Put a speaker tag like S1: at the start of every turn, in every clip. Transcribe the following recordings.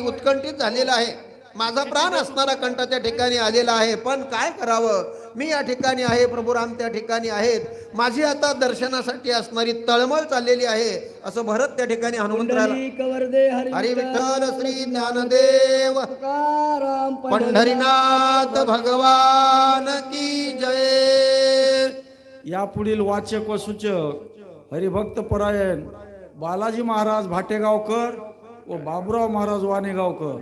S1: उत्कंठित झालेला आहे. माझा प्राण असणारा कंठ त्या ठिकाणी आलेला आहे. पण काय करावं? मी या ठिकाणी आहे प्रभू राम त्या ठिकाणी आहेत. माझी आता दर्शनासाठी असणारी तळमळ चाललेली आहे. असं भरत त्या ठिकाणी हनुमंतराला हरी विठ्ठल श्री ज्ञानदेव. पंढरीनाथ भगवान की जय.
S2: या पुढील वाचक व सूचक हरिभक्त परायण बालाजी महाराज भाटेगावकर व बाबुराव महाराज वाणेगावकर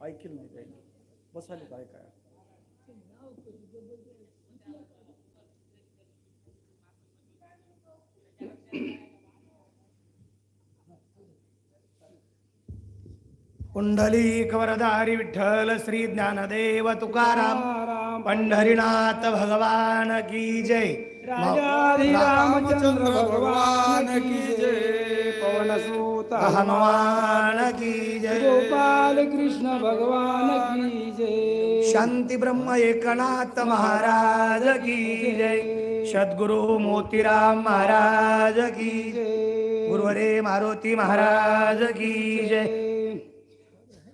S2: ऐकेल नाही काही बसायला काय काय?
S3: पुंडलिक वरदारी विठ्ठल श्री ज्ञानदेव तुकाराम. पंढरीनाथ भगवान की जय.
S2: रामचंद्र भगवान की
S3: हनुमान की जय।
S2: गोपाल कृष्ण भगवान की जय।
S3: शांती ब्रह्म एकनाथ महाराज की जय। सद्गुरु मोतीराम महाराज की जय। गुरुवरे मारुती महाराज की जय।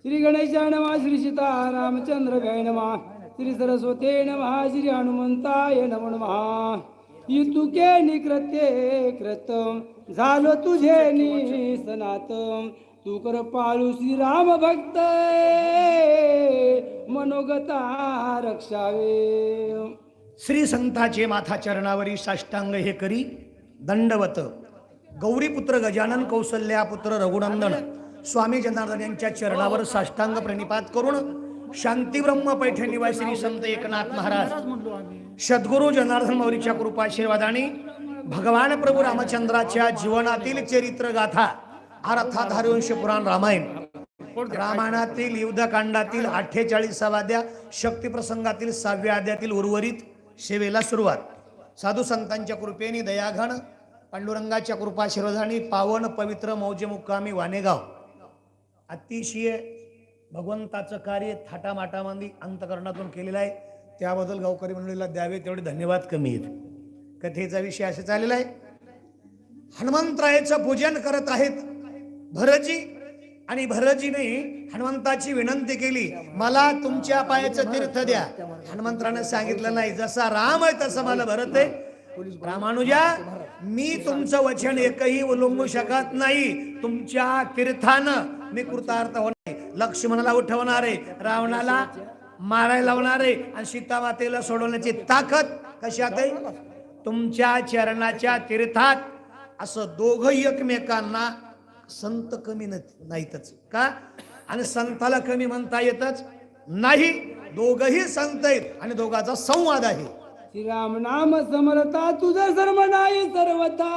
S4: श्री गणेशाय नमः श्री सीता रामचंद्र गाय नमः श्री सरस्वते नमः श्री हनुमंताय नमो नमः। इतुके निकृते कृत झालो तुझे निसनात तू कर पाळू श्री राम भक्त मनोगता रक्षावे.
S3: श्री संताचे माथा चरणावरी साष्टांग हे करी दंडवत. गौरीपुत्र गजानन कौसल्या पुत्र रघुनंदन स्वामी जनार्दन यांच्या चरणावर साष्टांग प्रणिपात करून शांती ब्रह्म पैठण निवासिनी संत एकनाथ महाराज. सद्गुरु जनार्दन मौलीच्या कृपाशीर्वादाने भगवान प्रभू रामचंद्राच्या जीवनातील चरित्र गाथा अर्थात हरिवंश पुराण रामायण रामायणातील युद्धकांडातील अठ्ठेचाळीसावाद्या शक्तिप्रसंगातील सहाव्या अध्यातील उर्वरित सेवेला सुरुवात. साधू संतांच्या कृपेने दयाघन पांडुरंगाच्या कृपाशीर्वादाने पावन पवित्र मौजे मुक्कामी वानेगाव. अतिशय भगवंताचं कार्य थाटामाटामध्ये अंतकरणातून केलेलं आहे. त्याबद्दल गावकरी मंडळीला द्यावे तेवढे धन्यवाद कमी आहेत. कथेचा विषय असे चाललेला आहे. हनुमंतरायाचं पूजन करत आहेत भरजी आणि भरजीने हनुमंताची विनंती केली मला तुमच्या पायाचं तीर्थ द्या. हनुमंतरानं सांगितलं नाही जसा राम आहे तसं मला भरत आहे. रामानुजा मी तुमचं वचन एकही उलंबू शकत नाही. तुमच्या तीर्थानं मी कृतार्थ होणार लक्ष्मणाला उठवणारे रावणाला मारायला लावणारे आणि सीता मातेला सोडवण्याची ताकद कशात आहे तुमच्या चरणाच्या तीर्थात असं दोघं एकमेकांना संत कमी नाहीतच का? आणि संताला कमी म्हणता येतच नाही. दोघही संत आहेत आणि दोघांचा संवाद आहे.
S4: श्रीराम नाम समरता तुझा सर्व नाही सर्वता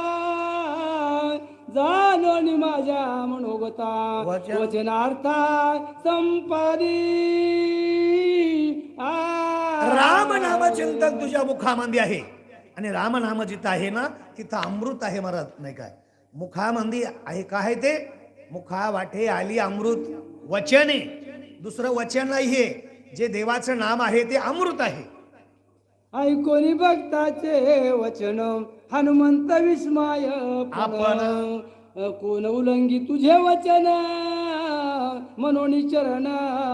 S4: जाणो आणि माझ्या मनोगता
S3: वचन-
S4: वचनार्था संपादी. आ.
S3: राम नाम चिंतन तुझ्या मुखामध्ये आहे. आणि राम नाम जिथं आहे ना तिथं अमृत आहे महाराज नाही काय? मुखामध्ये आहे काय आहे ते? मुखा वाटे आली अमृत. वचन. दुसरं वचन नाहीये जे देवाचं नाम आहे ते अमृत आहे.
S4: ऐकोनी भक्ताचे वचन. हनुमंत विस्मय
S3: आपण-
S4: कोण उलंगी तुझे वचन मनोनी चरण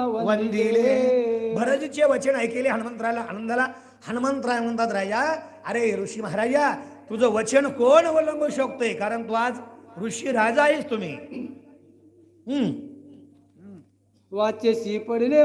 S3: वंदिले. भरतचे वचन ऐकेले हनुमंतराला आनंदाला. हनुमंतराय म्हणतात राजा अरे ऋषी महाराजा तुझं वचन कोण अवलंबू शकतोय? कारण तू आज ऋषी राजा आहेस तुम्ही. हम्म.
S4: वाचेशी पडले